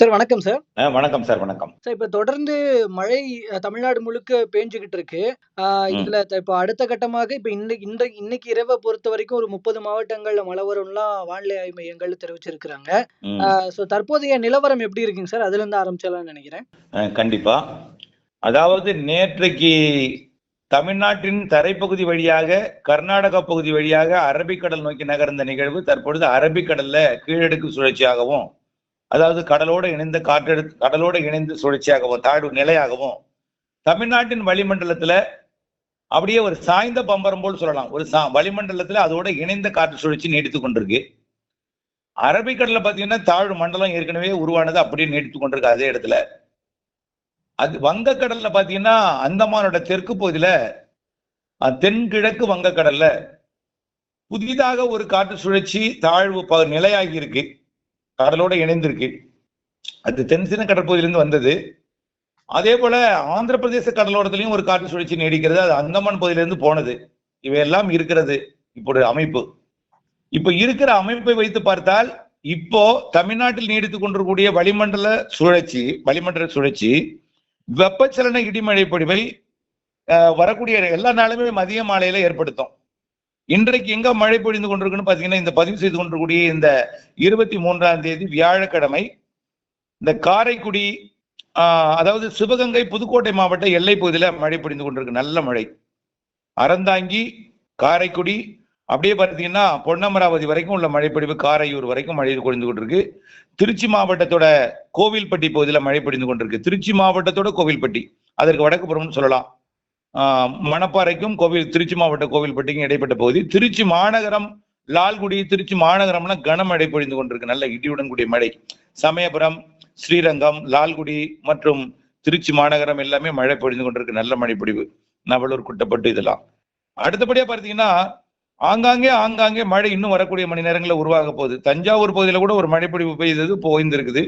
Sir வணக்கம் sir வணக்கம் sir வணக்கம். சார் இப்ப தொடர்ந்து மழை தமிழ்நாடு முழுக்க பேஞ்சுகிட்டு இருக்கு. இதுல இப்ப அடுத்த கட்டமாக இப்ப இன்னைக்கு இன்னைக்கு இரவை பொறுத்த வரைக்கும் ஒரு முப்பது மாவட்டங்கள்ல மழை வரும்லாம் வானிலை ஆய்வு மையங்கள் தெரிவிச்சிருக்கிறாங்க. ஸோ தற்போதைய நிலவரம் எப்படி இருக்குங்க சார் அதுல இருந்து ஆரம்பிச்சலாம்னு நினைக்கிறேன். கண்டிப்பா. அதாவது நேற்றைக்கு தமிழ்நாட்டின் தரைப்பகுதி வழியாக கர்நாடகா பகுதி வழியாக அரபிக்கடல் நோக்கி நகர்ந்த நிகழ்வு தற்பொழுது அரபிக்கடல்ல கீழடுக்கு சுழற்சியாகவும் அதாவது கடலோடு இணைந்த காற்றெடு கடலோடு இணைந்து சுழற்சியாகவும் தாழ்வு நிலையாகவும் தமிழ்நாட்டின் வளிமண்டலத்துல அப்படியே ஒரு சாய்ந்த பம்பரம் போல் சொல்லலாம். ஒரு சா வளிமண்டலத்துல அதோட இணைந்த காற்று சுழற்சி நீடித்து கொண்டிருக்கு. அரபிக்கடலில் பார்த்தீங்கன்னா தாழ்வு மண்டலம் ஏற்கனவே உருவானது அப்படியே நீடித்து கொண்டிருக்கு அதே இடத்துல. அது வங்கக்கடல்ல பார்த்தீங்கன்னா அந்தமானோட தெற்கு பகுதியில் தென்கிழக்கு வங்கக்கடல்ல புதிதாக ஒரு காற்று சுழற்சி தாழ்வு ப- நிலையாகி இருக்கு. கடலோட இணைந்திருக்கு. அது தென்சின கடற்பகுதியிலிருந்து வந்தது. அதே போல ஆந்திர பிரதேச கடலோரத்திலையும் ஒரு காற்று சுழற்சி நீடிக்கிறது. அது அந்தமான் பகுதியிலிருந்து போனது. இவையெல்லாம் இருக்கிறது. இப்போ அமைப்பு. இப்ப இருக்கிற அமைப்பை வைத்து பார்த்தால் இப்போ தமிழ்நாட்டில் நீடித்துக் கொண்டிருக்கூடிய வளிமண்டல சுழற்சி வளிமண்டல சுழற்சி வெப்பச்சலன இடிமழை பொழிவை வரக்கூடிய எல்லா நாளுமே மதிய மாலையில ஏற்படுத்தும். இன்றைக்கு எங்க மழை பொழிந்து கொண்டிருக்குன்னு பாத்தீங்கன்னா இந்த பதிவு செய்து கொண்டிருக்கக்கூடிய இந்த இருபத்தி மூன்றாம் தேதி வியாழக்கிழமை இந்த காரைக்குடி அதாவது சிவகங்கை புதுக்கோட்டை மாவட்ட எல்லை பகுதியில் மழை பொழிந்து கொண்டிருக்கு. நல்ல மழை. அறந்தாங்கி காரைக்குடி அப்படியே பார்த்தீங்கன்னா பொன்னமராவதி வரைக்கும் உள்ள மழைப்பொழிவு காரையூர் வரைக்கும் மழை பொழிந்து கொண்டிருக்கு. திருச்சி மாவட்டத்தோட கோவில்பட்டி பகுதியில் மழை பொழிந்து கொண்டிருக்கு. திருச்சி மாவட்டத்தோட கோவில்பட்டி அதற்கு வடக்கு புறம்னு சொல்லலாம். மணப்பாறைக்கும் கோவில் திருச்சி மாவட்ட கோவில்பட்டிக்கும் இடைப்பட்ட பகுதி. திருச்சி மாநகரம் லால்குடி திருச்சி மாநகரம்னா கனமழை பொழிந்து கொண்டிருக்கு. நல்ல இடியுடன் கூடிய மழை. சமயபுரம் ஸ்ரீரங்கம் லால்குடி மற்றும் திருச்சி மாநகரம் எல்லாமே மழை பொழிந்து கொண்டிருக்கு. நல்ல மழை பொழிவு. நவலூர் குட்டப்பட்டு இதெல்லாம். அடுத்தபடியா பார்த்தீங்கன்னா ஆங்காங்கே ஆங்காங்கே மழை இன்னும் வரக்கூடிய மணி நேரங்களில் உருவாக போகுது. தஞ்சாவூர் பகுதியில் கூட ஒரு மழைப்பொழிவு பெய்தது போய்ந்திருக்குது.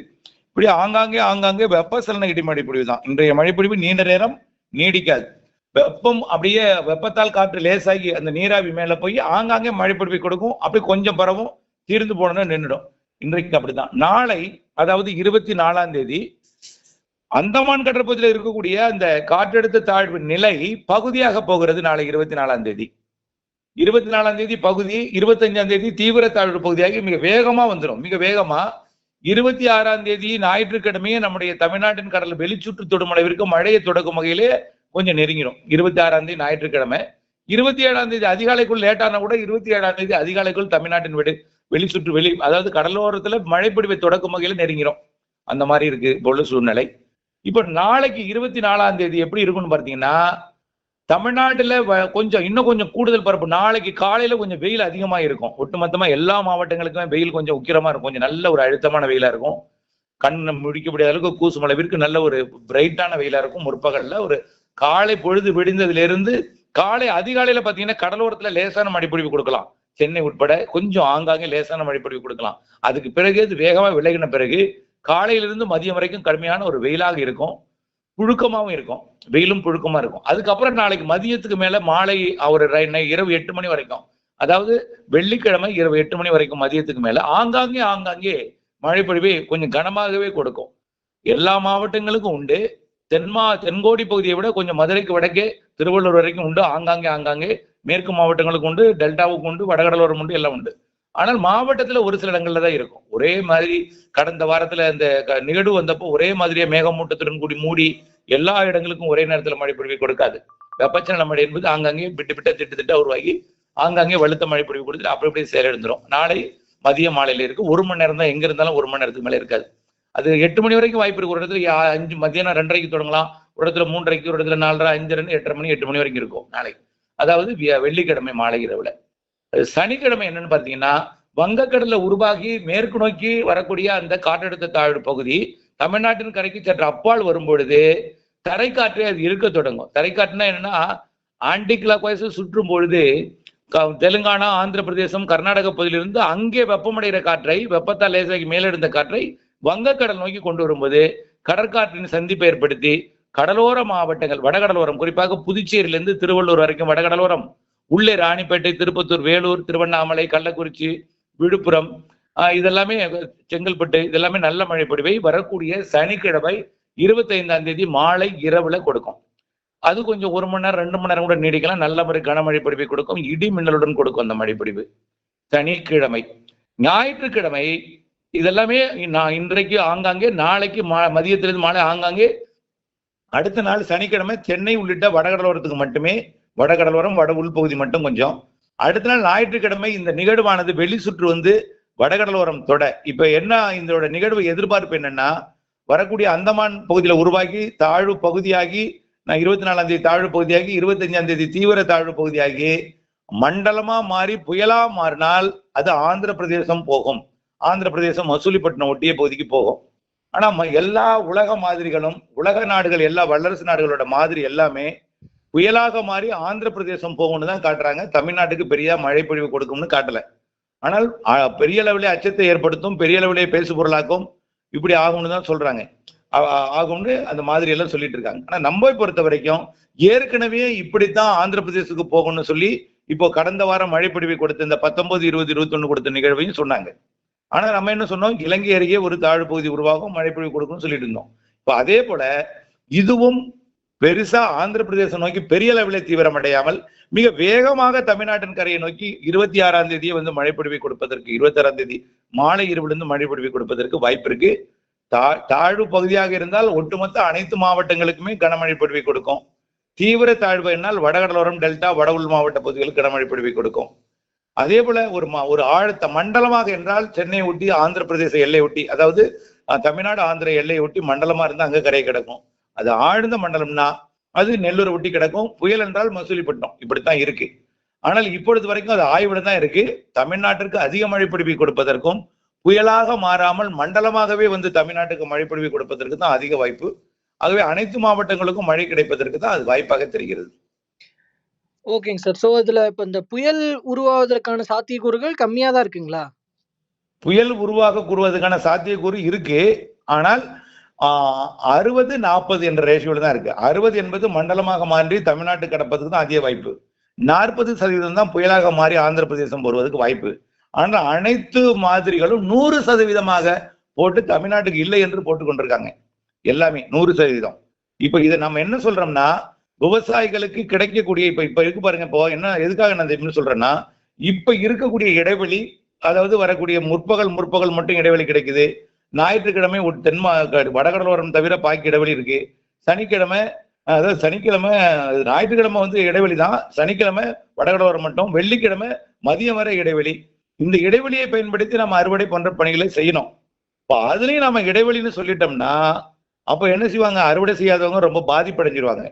இப்படி ஆங்காங்கே ஆங்காங்கே வெப்பசலன இடி மழைப்பொழிவு தான் இன்றைய மழைப்பொழிவு நீண்ட நேரம் நீடிக்காது. வெப்பம் அப்படியே வெப்பத்தால் காற்று லேசாகி அந்த நீராவி மேல போய் ஆங்காங்கே மழைப்பொழிவை கொடுக்கும். அப்படியே கொஞ்சம் பரவும் தீர்ந்து போனோன்னு நின்றுடும். இன்றைக்கு அப்படிதான். நாளை அதாவது இருபத்தி நாலாம் தேதி அந்தமான் கடற்பகுதியில் இருக்கக்கூடிய அந்த காற்றழுத்த தாழ்வு நிலை பகுதியாக போகிறது நாளை இருபத்தி நாலாம் தேதி. இருபத்தி நாலாம் தேதி பகுதி இருபத்தஞ்சாம் தேதி தீவிர தாழ்வு பகுதியாகி மிக வேகமா வந்துடும் மிக வேகமா இருபத்தி ஆறாம் தேதி ஞாயிற்றுக்கிழமையே நம்முடைய தமிழ்நாட்டின் கடல் வெளிச்சுற்று தொடும் அளவிற்கு மழையை தொடக்கும் வகையிலே கொஞ்சம் நெருங்கிடும் இருபத்தி ஆறாம் தேதி ஞாயிற்றுக்கிழமை. இருபத்தி ஏழாம் தேதி அதிகாலைக்குள் லேட்டானா கூட இருபத்தி ஏழாம் தேதி அதிகாலைக்குள் தமிழ்நாட்டின் வெளி சுற்று வெளி அதாவது கடலோரத்துல மழைப்பிடிவை தொடக்கும் வகையில் நெருங்கிடும் அந்த மாதிரி இருக்கு இப்போ சூழ்நிலை. இப்ப நாளைக்கு இருபத்தி நாலாம் தேதி எப்படி இருக்கும்னு பார்த்தீங்கன்னா தமிழ்நாட்டுல வ- கொஞ்சம் இன்னும் கொஞ்சம் கூடுதல் பரப்பு நாளைக்கு காலையில கொஞ்சம் வெயில் அதிகமா இருக்கும். ஒட்டுமொத்தமா எல்லா மாவட்டங்களுக்குமே வெயில் கொஞ்சம் உக்கிரமா இருக்கும். கொஞ்சம் நல்ல ஒரு அழுத்தமான வெயிலா இருக்கும். கண் முடிக்க முடியாத அளவுக்கு கூசுமளவிற்கு நல்ல ஒரு பிரைட்டான வெயிலா இருக்கும். முற்பகல்ல ஒரு காலை பொழுது விடிந்ததுல இருந்து காலை அதிகாலையில பாத்தீங்கன்னா கடலோரத்துல லேசான மழைப்பொழிவு கொடுக்கலாம். சென்னை உட்பட கொஞ்சம் ஆங்காங்கே லேசான மழைப்பொழிவு கொடுக்கலாம். அதுக்கு பிறகு இது வேகமா விலகின பிறகு காலையிலிருந்து மதியம் வரைக்கும் கடுமையான ஒரு வெயிலாக இருக்கும். புழுக்கமாவும் இருக்கும். வெயிலும் புழுக்கமா இருக்கும். அதுக்கப்புறம் நாளைக்கு மதியத்துக்கு மேல மாலை ஒரு இரவு எட்டு மணி வரைக்கும். அதாவது வெள்ளிக்கிழமை இரவு எட்டு மணி வரைக்கும் மதியத்துக்கு மேல ஆங்காங்கே ஆங்காங்கே மழைப்பொழிவை கொஞ்சம் கனமாகவே கொடுக்கும். எல்லா மாவட்டங்களுக்கும் உண்டு. தென்மா தென்கோடி பகுதியை விட கொஞ்சம் மதுரைக்கு வடக்கே திருவள்ளூர் வரைக்கும் உண்டு ஆங்காங்கே ஆங்காங்கே. மேற்கு மாவட்டங்களுக்கு உண்டு டெல்டாவுக்கு உண்டு வடகடலோரம் உண்டு எல்லாம் உண்டு. ஆனால் மாவட்டத்துல ஒரு சில இடங்கள்ல தான் இருக்கும். ஒரே மாதிரி கடந்த வாரத்துல இந்த க- நிகழ்வு வந்தப்போ ஒரே மாதிரியே மேகமூட்டத்துடன் கூடி மூடி எல்லா இடங்களுக்கும் ஒரே நேரத்துல மழை பொழிவை கொடுக்காது. வெப்பச்சலன மழை என்பது ஆங்காங்கே விட்டு விட்ட திட்டு திட்டா உருவாகி ஆங்காங்கே வலுத்த மழை பொழிவு கொடுத்துட்டு அப்படி அப்படியே செயலிழந்துடும் நாளை மதிய மாலையில இருக்கு. ஒரு மணி நேரம் தான் எங்க இருந்தாலும் ஒரு மணி நேரத்துக்கு மேல இருக்காது. அது எட்டு மணி வரைக்கும் வாய்ப்பு இருக்கு. ஒரு இடத்துல யா- அஞ்சு மத்தியானம் ரெண்டரைக்கு தொடங்கலாம். ஒரு இடத்துல மூன்றரைக்கு ஒரு இடத்துல நாலரை அஞ்சு ரெண்டு எட்டரை மணி எட்டு மணி வரைக்கும் இருக்கும் நாளை அதாவது வெள்ளிக்கிழமை மாலை இரவுல. சனிக்கிழமை என்னன்னு பாத்தீங்கன்னா வங்கக்கடல உருவாகி மேற்கு நோக்கி வரக்கூடிய அந்த காற்றழுத்த தாழ்வு பகுதி தமிழ்நாட்டின் கரைக்கு சற்று அப்பால் வரும்பொழுது தரைக்காற்றே அது இருக்க தொடங்கும். தரைக்காற்றுனா என்னன்னா ஆண்டிகிலா கிளாக் சுற்றும் பொழுது தெலுங்கானா ஆந்திர பிரதேசம் கர்நாடக பகுதியிலிருந்து அங்கே வெப்பமடைகிற காற்றை வெப்பத்தால் லேசாகி மேலெடுத்த காற்றை வங்கக்கடல் நோக்கி கொண்டு வரும்போது கடற்காற்றின் சந்திப்பை ஏற்படுத்தி கடலோர மாவட்டங்கள் வடகடலோரம் குறிப்பாக புதுச்சேரியிலிருந்து திருவள்ளூர் வரைக்கும் வடகடலோரம் உள்ளே ராணிப்பேட்டை திருப்பத்தூர் வேலூர் திருவண்ணாமலை கள்ளக்குறிச்சி விழுப்புரம் ஆஹ் இதெல்லாமே செங்கல்பட்டு இதெல்லாமே நல்ல மழை பொழிவை வரக்கூடிய சனிக்கிழமை இருபத்தைந்தாம் தேதி மாலை இரவுல கொடுக்கும். அது கொஞ்சம் ஒரு மணி நேரம் ரெண்டு மணி நேரம் கூட நீடிக்கலாம். நல்ல முறை கனமழை பொழிவை கொடுக்கும். இடி மின்னலுடன் கொடுக்கும் அந்த மழை பொழிவு. சனிக்கிழமை ஞாயிற்றுக்கிழமை இதெல்லாமே நான் இன்றைக்கு ஆங்காங்கே நாளைக்கு மா மதியத்திலிருந்து மாலை ஆங்காங்கே அடுத்த நாள் சனிக்கிழமை சென்னை உள்ளிட்ட வடகடலோரத்துக்கு மட்டுமே வடகடலோரம் வட உள்பகுதி மட்டும் கொஞ்சம். அடுத்த நாள் ஞாயிற்றுக்கிழமை இந்த நிகழ்வானது வெளி சுற்று வந்து வடகடலோரம் தொட. இப்ப என்ன இதோட நிகழ்வு எதிர்பார்ப்பு என்னன்னா வரக்கூடிய அந்தமான் பகுதியில உருவாகி தாழ்வு பகுதியாகி நான் இருபத்தி நாலாம் தேதி தாழ்வு பகுதியாகி இருபத்தஞ்சாம் தேதி தீவிர தாழ்வு பகுதியாகி மண்டலமா மாறி புயலா மாறினால் அது ஆந்திர பிரதேசம் போகும். ஆந்திர பிரதேசம் மசூலிப்பட்டினம் ஒட்டிய பகுதிக்கு போகும். ஆனா ம- எல்லா உலக மாதிரிகளும் உலக நாடுகள் எல்லா வல்லரசு நாடுகளோட மாதிரி எல்லாமே புயலாக மாறி ஆந்திர பிரதேசம் போகும்னு தான் காட்டுறாங்க. தமிழ்நாட்டுக்கு பெரிய மழை பொழிவு கொடுக்கும்னு காட்டல. ஆனால் பெரிய அளவிலே அச்சத்தை ஏற்படுத்தும் பெரிய அளவிலே பேசு பொருளாக்கும் இப்படி ஆகும்னு தான் சொல்றாங்க. ஆகும்னு அந்த மாதிரி எல்லாம் சொல்லிட்டு இருக்காங்க. ஆனா நம்ம பொறுத்த வரைக்கும் ஏற்கனவே இப்படித்தான் ஆந்திர பிரதேசத்துக்கு போகணும்னு சொல்லி இப்போ கடந்த வாரம் மழைப்பிடிவை கொடுத்த இந்த பத்தொன்பது இருபது இருபத்தொன்னு கொடுத்த நிகழ்வையும் சொன்னாங்க. ஆனால் நம்ம என்ன சொன்னோம்? இலங்கை அருகே ஒரு தாழ்வு பகுதி உருவாகும் மழை பொழிவு கொடுக்கும்னு சொல்லிட்டு இருந்தோம். இப்போ அதே போல இதுவும் பெருசா ஆந்திர பிரதேசம் நோக்கி பெரிய அளவில் தீவிரம் அடையாமல் மிக வேகமாக தமிழ்நாட்டின் கரையை நோக்கி இருபத்தி ஆறாம் தேதியை வந்து மழைப்பொழிவை கொடுப்பதற்கு இருபத்தி ஆறாம் தேதி மாலை இரவிலிருந்து மழைப்பொழிவை கொடுப்பதற்கு வாய்ப்பு இருக்கு. தா தாழ்வு பகுதியாக இருந்தால் ஒட்டுமொத்த அனைத்து மாவட்டங்களுக்குமே கனமழை பொழிவை கொடுக்கும். தீவிர தாழ்வு என்னால் வடகடலோரம் டெல்டா வட உள் மாவட்ட பகுதிகளுக்கு கனமழை பொழிவை கொடுக்கும். அதே போல ஒரு மா- ஒரு ஆழ்த்த மண்டலமாக என்றால் சென்னை ஒட்டி ஆந்திர பிரதேச எல்லை ஒட்டி அதாவது தமிழ்நாடு ஆந்திர எல்லையை ஒட்டி மண்டலமா இருந்தா அங்க கரை கிடக்கும். அது ஆழ்ந்த மண்டலம்னா அது நெல்லூர் ஒட்டி கிடக்கும். புயல் என்றால் மசூலிப்பட்டினம். இப்படித்தான் இருக்கு. ஆனால் இப்பொழுது வரைக்கும் அது ஆய்வுல தான் இருக்கு. தமிழ்நாட்டிற்கு அதிக மழை பிடிப்பை கொடுப்பதற்கும் புயலாக மாறாமல் மண்டலமாகவே வந்து தமிழ்நாட்டுக்கு மழை பிடிப்பை கொடுப்பதற்கு தான் அதிக வாய்ப்பு. ஆகவே அனைத்து மாவட்டங்களுக்கும் மழை கிடைப்பதற்கு தான் அது வாய்ப்பாக தெரிகிறது. ஓகேங்க சார். ஸோ இதுல இப்ப இந்த புயல் உருவாவதற்கான சாத்தியக்கூறுகள் கம்மியா தான் இருக்குங்களா? புயல் உருவாக கூறுவதற்கான சாத்தியக்கூறு இருக்கு. ஆனால் அறுபது நாற்பது என்ற ரேஷியோல தான் இருக்கு. அறுபது என்பது மண்டலமாக மாறி தமிழ்நாட்டு கடப்பதுக்கு தான் அதிக வாய்ப்பு. நாற்பது சதவீதம் தான் புயலாக மாறி ஆந்திர பிரதேசம் வருவதற்கு வாய்ப்பு. ஆனால் அனைத்து மாதிரிகளும் நூறு சதவீதமாக போட்டு தமிழ்நாட்டுக்கு இல்லை என்று போட்டுக் கொண்டிருக்காங்க எல்லாமே நூறு சதவீதம். இப்ப இதை நம்ம என்ன சொல்றோம்னா விவசாயிகளுக்கு கிடைக்கக்கூடிய இப்ப இப்ப இருக்கு பாருங்க இப்போ என்ன எதுக்காக நான் என்ன சொல்றேன்னா இப்ப இருக்கக்கூடிய இடைவெளி அதாவது வரக்கூடிய முற்பகல் முற்பகல் மட்டும் இடைவெளி கிடைக்குது. ஞாயிற்றுக்கிழமை ஒரு தென்மா வடகடலோரம் தவிர பாக்கி இடைவெளி இருக்கு. சனிக்கிழமை அதாவது சனிக்கிழமை ஞாயிற்றுக்கிழமை வந்து இடைவெளி தான். சனிக்கிழமை வடகடலோரம் மட்டும் வெள்ளிக்கிழமை மதியம் வரை இடைவெளி. இந்த இடைவெளியை பயன்படுத்தி நம்ம அறுவடை போன்ற பணிகளை செய்யணும். இப்போ அதுலேயும் நம்ம இடைவெளின்னு சொல்லிட்டோம்னா அப்போ என்ன செய்வாங்க? அறுவடை செய்யாதவங்க ரொம்ப பாதிப்படைஞ்சிருவாங்க.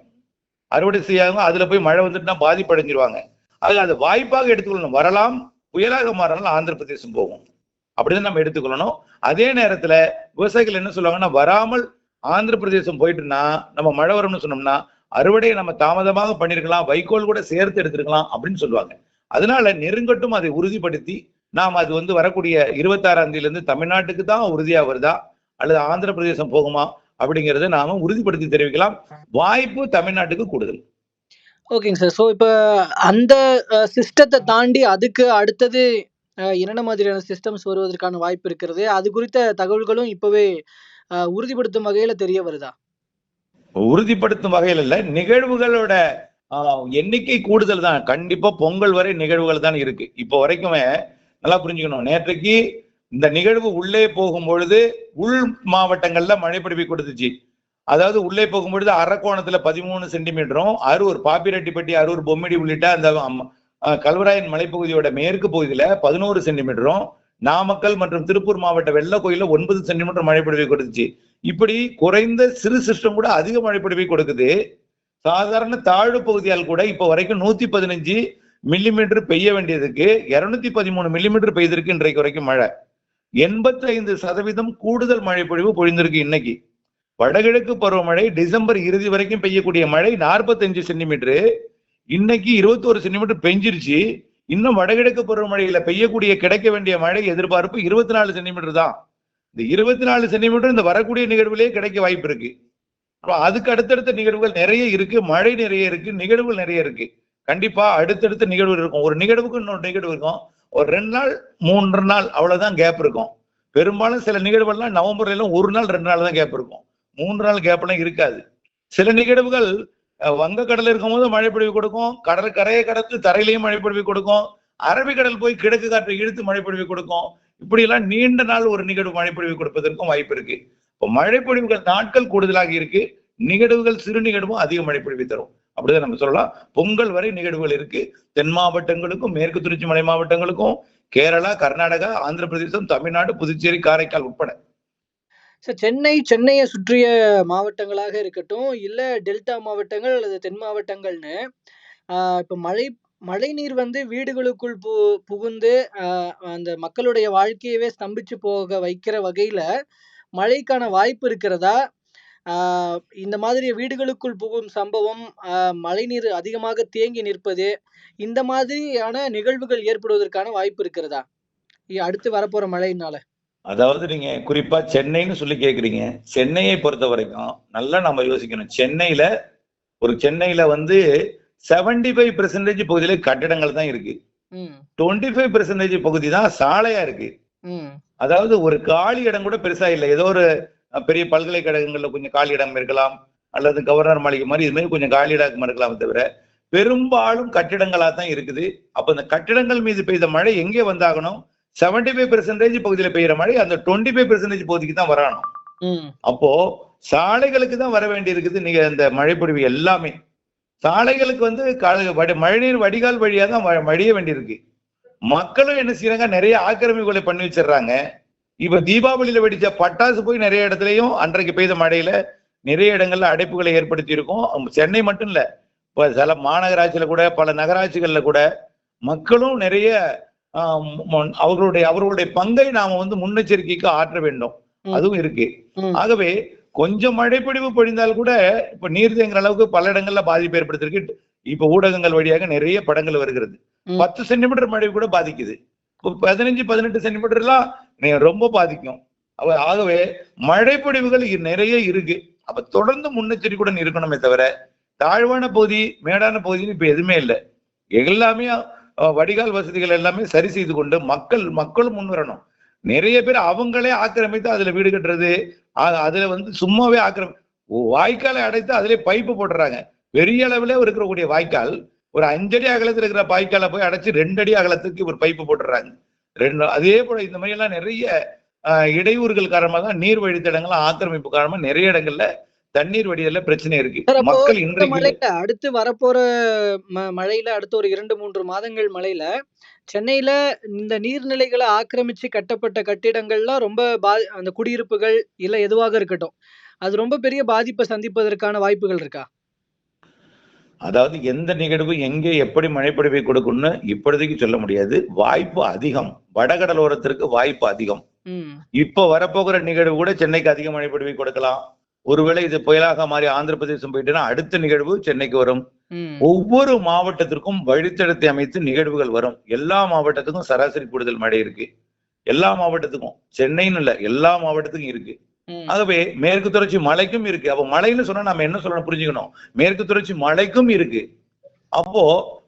அறுவடை செய்யாங்க அதுல போய் மழை வந்துட்டுனா பாதிப்படைஞ்சிருவாங்க. அது அது வாய்ப்பாக எடுத்துக்கொள்ளணும். வரலாம் புயலாக மாறினாலும் ஆந்திர பிரதேசம் போகும். அப்படிதான் நம்ம எடுத்துக்கொள்ளணும். அதே நேரத்துல விவசாயிகள் என்ன சொல்லுவாங்கன்னா வராமல் ஆந்திர பிரதேசம் போயிட்டுனா நம்ம மழை வரும்னு சொன்னோம்னா அறுவடையை நம்ம தாமதமாக பண்ணிருக்கலாம் வைக்கோல் கூட சேர்த்து எடுத்திருக்கலாம் அப்படின்னு சொல்லுவாங்க. அதனால நெருங்கட்டும் அதை உறுதிப்படுத்தி நாம் அது வந்து வரக்கூடிய இருபத்தாறாம் தேதியிலிருந்து தமிழ்நாட்டுக்கு தான் உறுதியா வருதா? அல்லது ஆந்திர பிரதேசம் போகுமா? அப்படிங்கறத நாம உறுதிப்படுத்தி தெரிவிக்கலாம் வாய்ப்பு தமிழ்நாட்டுக்கு கூடுதல் ஓகேங்க சார். ஸோ இப்ப அந்த சிஸ்டத்த தாண்டி அதுக்கு அடுத்தது என்னென்ன மாதிரியான சிஸ்டம்ஸ் வருவதற்கான வாய்ப்பு இருக்கிறது? அது குறித்த தகவல்களும் இப்பவே உறுதிப்படுத்தும் வகையில தெரிய வருதா? உறுதிப்படுத்தும் வகையில் இல்ல நிகழ்வுகளோட எண்ணிக்கை கூடுதல் தான் கண்டிப்பா பொங்கல் வரை நிகழ்வுகள் தான் இருக்கு இப்போ வரைக்குமே நல்லா புரிஞ்சுக்கணும் நேற்றைக்கு இந்த நிகழ்வு உள்ளே போகும் பொழுது உள் மாவட்டங்கள்ல மழை பொழிவை கொடுத்துச்சு. அதாவது உள்ளே போகும் பொழுது அரக்கோணத்துல பதிமூணு சென்டிமீட்டரும் அரூர் பாப்பிரெட்டிப்பட்டி அரூர் பொம்மிடி உள்ளிட்ட அந்த கல்வராயன் மலைப்பகுதியோட மேற்கு பகுதியில பதினோரு சென்டிமீட்டரும் நாமக்கல் மற்றும் திருப்பூர் மாவட்ட வெள்ளக்கோயில ஒன்பது சென்டிமீட்டர் மழை பொழிவை கொடுத்துச்சு. இப்படி குறைந்த சிறு சிஸ்டம் கூட அதிக மழை பொழிவை கொடுக்குது. சாதாரண தாழ்வு பகுதியால் கூட இப்ப வரைக்கும் நூத்தி பதினஞ்சு மில்லிமீட்டர் பெய்ய வேண்டியதுக்கு இருநூத்தி பதிமூணு மில்லிமீட்டர் பெய்திருக்கு இன்றைக்கு வரைக்கும் மழை. எண்பத்தி ஐந்து சதவீதம் கூடுதல் மழை பொழிவு பொழிந்திருக்கு இன்னைக்கு. வடகிழக்கு பருவமழை டிசம்பர் இறுதி வரைக்கும் பெய்யக்கூடிய மழை நாற்பத்தஞ்சு சென்டிமீட்டரு. இன்னைக்கு இருபத்தி ஒரு சென்டிமீட்டர் பெஞ்சிருச்சு. இன்னும் வடகிழக்கு பருவமழையில பெய்யக்கூடிய கிடைக்க வேண்டிய மழை எதிர்பார்ப்பு இருபத்தி நாலு சென்டிமீட்டர் தான். இந்த இருபத்தி நாலு சென்டிமீட்டர் இந்த வரக்கூடிய நிகழ்வுலயே கிடைக்க வாய்ப்பு இருக்கு. அதுக்கு அடுத்தடுத்த நிகழ்வுகள் நிறைய இருக்கு மழை நிறைய இருக்கு நிகழ்வுகள் நிறைய இருக்கு. கண்டிப்பா அடுத்தடுத்த நிகழ்வு இருக்கும். ஒரு நிகழ்வுக்கு இன்னொரு நிகழ்வு இருக்கும். ஒரு ரெண்டு நாள் மூன்று நாள் அவ்வளவுதான் கேப் இருக்கும். பெரும்பாலும் சில நிகழ்வுகள்லாம் நவம்பர்ல எல்லாம் ஒரு நாள் ரெண்டு நாள் தான் கேப் இருக்கும். மூன்று நாள் கேப்லாம் இருக்காது. சில நிகழ்வுகள் வங்கக்கடல் இருக்கும் போது மழைப்பொழிவு கொடுக்கும் கடல் கரையை தரையிலையும் மழைப்பொழிவு கொடுக்கும் அரபிக்கடல் போய் கிழக்கு காற்றை இழுத்து மழைப்பொழிவு கொடுக்கும். இப்படியெல்லாம் நீண்ட நாள் ஒரு நிகழ்வு மழைப்பொழிவு கொடுப்பதற்கும் வாய்ப்பு இருக்கு. இப்போ மழைப்பொழிவுகள் நாட்கள் கூடுதலாக இருக்கு. நிகழ்வுகள் சிறு நிகழ்வும் அதிக மழைப்பொழிவு தரும். அப்படிதான் நம்ம சொல்லலாம். பொங்கல் வரை நிகழ்வுகள் இருக்கு. தென் மாவட்டங்களுக்கும் மேற்கு தொடர்ச்சி மலை மாவட்டங்களுக்கும் கேரளா கர்நாடகா ஆந்திர பிரதேசம் தமிழ்நாடு புதுச்சேரி காரைக்கால் உட்பட. சார் சென்னை சென்னையை சுற்றிய மாவட்டங்களாக இருக்கட்டும் இல்லை டெல்டா மாவட்டங்கள் அல்லது தென் மாவட்டங்கள்னு இப்போ மழை மழைநீர் வந்து வீடுகளுக்குள் பு புகுந்து அந்த மக்களுடைய வாழ்க்கையவே ஸ்தம்பிச்சு போக வைக்கிற வகையில் மழைக்கான வாய்ப்பு இருக்கிறதா? ஆஹ் இந்த மாதிரி வீடுகளுக்குள் புகும் சம்பவம் ஆஹ் மழைநீர் அதிகமாக தேங்கி நிற்பது இந்த மாதிரியான நிகழ்வுகள் ஏற்படுவதற்கான வாய்ப்பு இருக்கிறதா? இ- அடுத்து வரப்போற மழையினால. அதாவது நீங்க குறிப்பா சென்னைன்னு சொல்லி கேக்குறீங்க. சென்னையை பொறுத்த வரைக்கும் நல்லா நம்ம யோசிக்கணும். சென்னையில ஒரு சென்னையில வந்து 75% ஃபைவ் பெர்சன்டேஜ் பகுதியில கட்டிடங்கள் தான் இருக்கு. ம். டுவெண்ட்டி ஃபைவ் பெர்சன்டேஜ் பகுதி தான் சாலையா இருக்கு. ம். அதாவது ஒரு காலி இடம் கூட பெருசா இல்லை. ஏதோ ஒரு பெரிய பல்கலைக்கழகங்கள்ல கொஞ்சம் காலி இடம் இருக்கலாம் அல்லது கவர்னர் மாளிகை மாதிரி இது மாதிரி கொஞ்சம் காலி இடம் இருக்கலாமே தவிர பெரும்பாலும் கட்டிடங்களா தான் இருக்குது. அப்ப இந்த கட்டிடங்கள் மீது பெய்த மழை எங்கே வந்தாகணும்? 75% ஃபைவ் பெர்சன்டேஜ் பகுதியில பெய்யுற மழை அந்த டுவெண்ட்டி ஃபைவ் பெர்சன்டேஜ் பகுதிக்கு தான் வரணும் அப்போ சாலைகளுக்கு தான் வர வேண்டி இருக்குது நீங்க இந்த மழைப்பொழிவு எல்லாமே. சாலைகளுக்கு வந்து கா- வடி- மழைநீர் வடிகால் வழியா தான் வழிய வேண்டியிருக்கு. மக்களும் என்ன செய்யறாங்க நிறைய ஆக்கிரமிப்புகளை பண்ணி வச்சிடுறாங்க. இப்ப தீபாவளியில வெடிச்ச பட்டாசு போய் நிறைய இடத்துலயும் அன்றைக்கு பெய்த மழையில நிறைய இடங்கள்ல அடைப்புகளை ஏற்படுத்தி இருக்கும். சென்னை மட்டும் இல்ல. இப்ப சில மாநகராட்சியில கூட பல நகராட்சிகள்ல கூட மக்களும் நிறைய அவர்களுடைய அவர்களுடைய பங்கை நாம வந்து முன்னெச்சரிக்கைக்கு ஆற்ற வேண்டும். அதுவும் இருக்கு. ஆகவே கொஞ்சம் மழைப்பொழிவு பொழிந்தால் கூட இப்ப நீர் தேங்குற அளவுக்கு பல இடங்கள்ல பாதிப்பு ஏற்படுத்திருக்கு. இப்ப ஊடகங்கள் வழியாக நிறைய படங்கள் வருகிறது. பத்து சென்டிமீட்டர் மழை கூட பாதிக்குது. பதினஞ்சு பதினெட்டு சென்டிமீட்டர் எல்லாம் ரொம்ப பாதிக்கும். ஆகவே மழைப்பொழிவுகள் இ- நிறைய இருக்கு. அப்ப தொடர்ந்து முன்னெச்சரிக்கையுடன் இருக்கணுமே தவிர தாழ்வான பகுதி மேடான பகுதின்னு இப்ப எதுவுமே இல்லை. எல்லாமே வடிகால் வசதிகள் எல்லாமே சரி செய்து கொண்டு மக்கள் மக்களும் முன்வரணும். நிறைய பேர் அவங்களே ஆக்கிரமித்து அதுல வீடு கட்டுறது அதுல வந்து சும்மாவே ஆக்கிரமி வாய்க்காலை அடைத்து அதுலேயே பைப்பு போடுறாங்க பெரிய அளவுல இருக்கக்கூடிய வாய்க்கால் ஒரு அஞ்சடி அகலத்தில் இருக்கிற வாய்க்காலை போய் அடைச்சு ரெண்டு அடி அகலத்துக்கு ஒரு பைப்பு போட்டுறாங்க. ரெண்டு அதே போல இந்த மாதிரி எல்லாம் நிறைய இடையூறுகள் காரணமாக தான் நீர் வழித்தடங்கள்லாம் ஆக்கிரமிப்பு காரணமா நிறைய இடங்கள்ல தண்ணீர் வடிதல்ல பிரச்சனை இருக்கு. மக்கள் இந்த இன்றைக்கு மழையில அடுத்து வரப்போற மழையில அடுத்த ஒரு இரண்டு மூன்று மாதங்கள் மழையில சென்னையில இந்த நீர்நிலைகளை ஆக்கிரமிச்சு கட்டப்பட்ட கட்டிடங்கள்லாம் ரொம்ப பா அந்த குடியிருப்புகள் இல்ல எதுவாக இருக்கட்டும். அது ரொம்ப பெரிய பாதிப்பை சந்திப்பதற்கான வாய்ப்புகள் இருக்கா? அதாவது எந்த நிகழ்வு எங்கே எப்படி மழைப்பொழிவை கொடுக்கும்னு இப்பொழுதைக்கு சொல்ல முடியாது. வாய்ப்பு அதிகம். வடகடலோரத்திற்கு வாய்ப்பு அதிகம். இப்போ வரப்போகிற நிகழ்வு கூட சென்னைக்கு அதிக மழைப்பொழிவை கொடுக்கலாம். ஒருவேளை இது புயலாக மாறி ஆந்திர பிரதேசம் போயிட்டுன்னா அடுத்த நிகழ்வு சென்னைக்கு வரும். ஒவ்வொரு மாவட்டத்திற்கும் வழித்தடத்தை அமைத்து நிகழ்வுகள் வரும். எல்லா மாவட்டத்துக்கும் சராசரி கூடுதல் மழை இருக்கு. எல்லா மாவட்டத்துக்கும். சென்னைன்னு இல்ல எல்லா மாவட்டத்துக்கும் இருக்கு. ஆகவே மேற்கு தொடர்ச்சி மலைக்கும் இருக்கு. அப்போ மழைன்னு சொன்னா நம்ம என்ன சொல்லணும்? புரிஞ்சுக்கணும். மேற்கு தொடர்ச்சி மலைக்கும் இருக்கு. அப்போ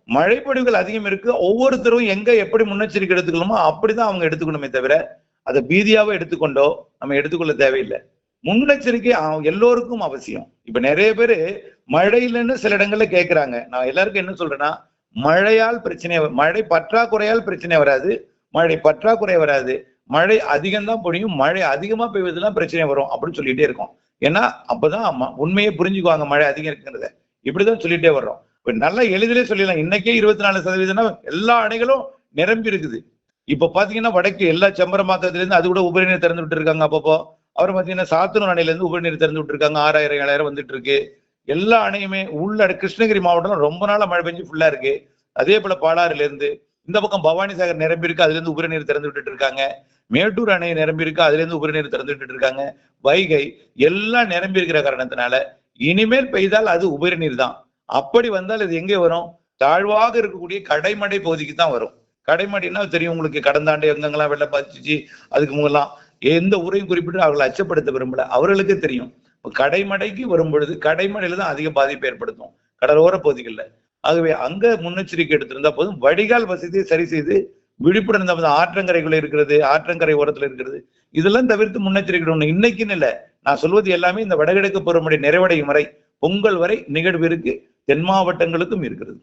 மழைப்பொழிவுகள் அதிகம் இருக்கு. ஒவ்வொருத்தரும் எங்க எப்படி முன்னெச்சரிக்கை எடுத்துக்கணுமோ அப்படிதான் அவங்க எடுத்துக்கணுமே தவிர அதை பீதியாவே எடுத்துக்கொண்டோ நம்ம எடுத்துக்கொள்ள தேவையில்லை. முன்னெச்சரிக்கை எல்லோருக்கும் அவசியம். இப்ப நிறைய பேரு மழையிலன்னு சில இடங்கள்ல கேக்குறாங்க. நான் எல்லாருக்கும் என்ன சொல்றேன்னா மழையால் பிரச்சனை மழை பற்றாக்குறையால் பிரச்சனை வராது. மழை பற்றாக்குறை வராது. மழை அதிகம் தான் பொழியும் மழை அதிகமா பெய்வதெல்லாம் பிரச்சனை வரும் அப்படின்னு சொல்லிட்டே இருக்கோம். ஏன்னா அப்பதான் ம- உண்மையை புரிஞ்சுக்குவாங்க மழை அதிகம் இருக்குங்கிறத. இப்படிதான் சொல்லிட்டே வர்றோம். இப்ப நல்லா எளிதிலே சொல்லிடலாம். இன்னைக்கே இருபத்தி நாலு சதவீதம்னா எல்லா அணைகளும் நிரம்பி இருக்குது. இப்ப பாத்தீங்கன்னா வடக்கு எல்லா செம்பரமாக்கத்துல இருந்து அது கூட உபரிநீர் திறந்து விட்டு இருக்காங்க அப்பப்போ. அப்புறம் பாத்தீங்கன்னா சாத்தனூர் அணையில இருந்து உபரிநீர் திறந்து விட்டு இருக்காங்க. ஆறாயிரம் ஏழாயிரம் வந்துட்டு இருக்கு. எல்லா அணையுமே உள்ள கிருஷ்ணகிரி மாவட்டம் ரொம்ப நாளா மழை பெஞ்சு ஃபுல்லா இருக்கு. அதே போல பாலாறுல இருந்து இந்த பக்கம் பவானி சாகர் நிரம்பி இருக்கு. அதுல இருந்து உபரிநீர் திறந்து விட்டுட்டு இருக்காங்க. மேட்டூர் அணை நிரம்பி இருக்கு. அதுல இருந்து உபரிநீர் திறந்துட்டு இருக்காங்க. வைகை எல்லாம் நிரம்பி இருக்கிற காரணத்தினால இனிமேல் பெய்தால் அது உபரிநீர் தான். அப்படி வந்தால் இது எங்கே வரும்? தாழ்வாக இருக்கக்கூடிய கடைமடை பகுதிக்கு தான் வரும். கடைமடைன்னா தெரியும் உங்களுக்கு கடந்த ஆண்டு எங்கெங்கெல்லாம் வெள்ளம் பாதிச்சு அதுக்கு முன்னெல்லாம் எந்த ஊரையும் குறிப்பிட்டு அவர்களை அச்சப்படுத்த விரும்பல. அவர்களுக்கே தெரியும். கடைமடைக்கு வரும் பொழுது கடைமடையில தான் அதிக பாதிப்பு ஏற்படுத்தும். கடலோர பகுதிகளில். ஆகவே அங்க முன்னெச்சரிக்கை எடுத்திருந்தா போதும். வடிகால் வசதியை சரி செய்து விழிப்புடன் இந்த ஆற்றங்கரைக்குள்ள இருக்கிறது ஆற்றங்கரை ஓரத்துல இருக்கிறது. இதெல்லாம் தவிர்த்து முன்னெச்சரிக்கை ஒண்ணு இன்னைக்குன்னு இல்ல. நான் சொல்வது எல்லாமே இந்த வடகிழக்கு பருவமழை நிறைவடையும் வரை பொங்கல் வரை நிகழ்வு இருக்கு தென் மாவட்டங்களுக்கும் இருக்கிறது.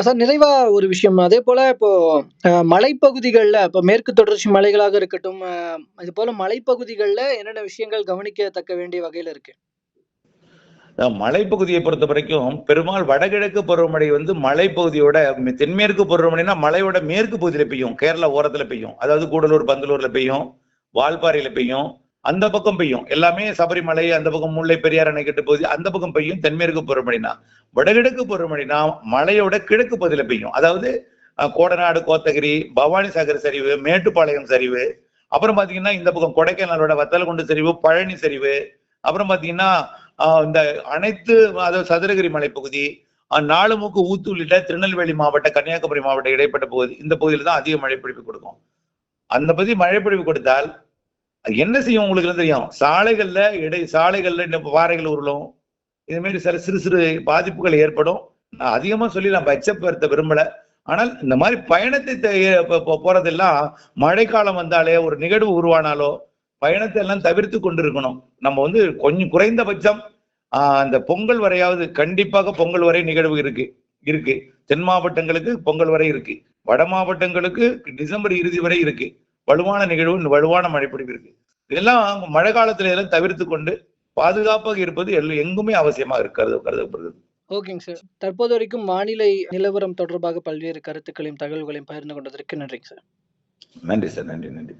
சார் நிறைவா ஒரு விஷயம். அதே போல இப்போ அஹ், மலைப்பகுதிகள்ல இப்போ மேற்கு தொடர்ச்சி மலைகளாக இருக்கட்டும் அஹ், இது போல மலைப்பகுதிகள்ல என்னென்ன விஷயங்கள் கவனிக்கத்தக்க வேண்டிய வகையில இருக்கு? மலைப்பகுதியை பொறுத்த வரைக்கும் பெரும்பால் வடகிழக்கு பருவமழை வந்து மலைப்பகுதியோட தென்மேற்கு பருவமழைனா மலையோட மேற்கு பகுதியில் பெய்யும். கேரளா ஓரத்தில் பெய்யும். அதாவது கூடலூர் பந்தலூர்ல பெய்யும். வால்பாறையில பெய்யும். அந்த பக்கம் பெய்யும். எல்லாமே சபரிமலை அந்த பக்கம் முல்லை பெரியார் அணைக்கட்டு பகுதி அந்த பக்கம் பெய்யும் தென்மேற்கு பருவமழைனா வடகிழக்கு பருவமழைனா மலையோட கிழக்கு பகுதியில் பெய்யும். அதாவது கோடநாடு கோத்தகிரி பவானி சாகர் சரிவு மேட்டுப்பாளையம் சரிவு அப்புறம் பாத்தீங்கன்னா இந்த பக்கம் கொடைக்கானலோட வத்தலகுண்டு சரிவு பழனி சரிவு அப்புறம் பாத்தீங்கன்னா இந்த அனைத்து அதாவது சதுரகிரி மலைப்பகுதி ஆஹ் நாலுமுக்கு ஊத்து உள்ளிட்ட திருநெல்வேலி மாவட்ட கன்னியாகுமரி மாவட்ட இடைப்பட்ட பகுதி இந்த பகுதியில தான் அதிக மழைப்பிடிப்பு கொடுக்கும். அந்த பகுதி மழைப்பிடிப்பு கொடுத்தால் அது என்ன செய்யும் உங்களுக்கு தெரியும்? சாலைகள்ல இடை சாலைகள்ல இந்த பாறைகள் உருளும். இது மாதிரி சில சிறு சிறு பாதிப்புகள் ஏற்படும். நான் அதிகமா சொல்லி நான் பச்சப்படுத்த விரும்பல. ஆனால் இந்த மாதிரி பயணத்தை தே- போறதெல்லாம் மழைக்காலம் வந்தாலே ஒரு நிகழ்வு உருவானாலோ பயணத்தை எல்லாம் தவிர்த்து கொண்டிருக்கணும். நம்ம வந்து கொஞ்சம் குறைந்தபட்சம் அந்த பொங்கல் வரையாவது கண்டிப்பாக பொங்கல் வரை நிகழ்வு இருக்கு இருக்கு. தென் மாவட்டங்களுக்கு பொங்கல் வரை இருக்கு. வட மாவட்டங்களுக்கு டிசம்பர் இறுதி வரை இருக்கு. வலுவான நிகழ்வு வலுவான மழைப்பிடிப்பு இருக்கு. இதெல்லாம் மழை காலத்துல இதெல்லாம் தவிர்த்து கொண்டு பாதுகாப்பாக இருப்பது எல்ல- எங்குமே அவசியமா இருக்கிறது கருதப்படுகிறது. ஓகேங்க சார். தற்போது வரைக்கும் வானிலை நிலவரம் தொடர்பாக பல்வேறு கருத்துக்களையும் தகவல்களையும் பகிர்ந்து கொண்டதற்கு நன்றிங்க சார். நன்றி சார் நன்றி நன்றி.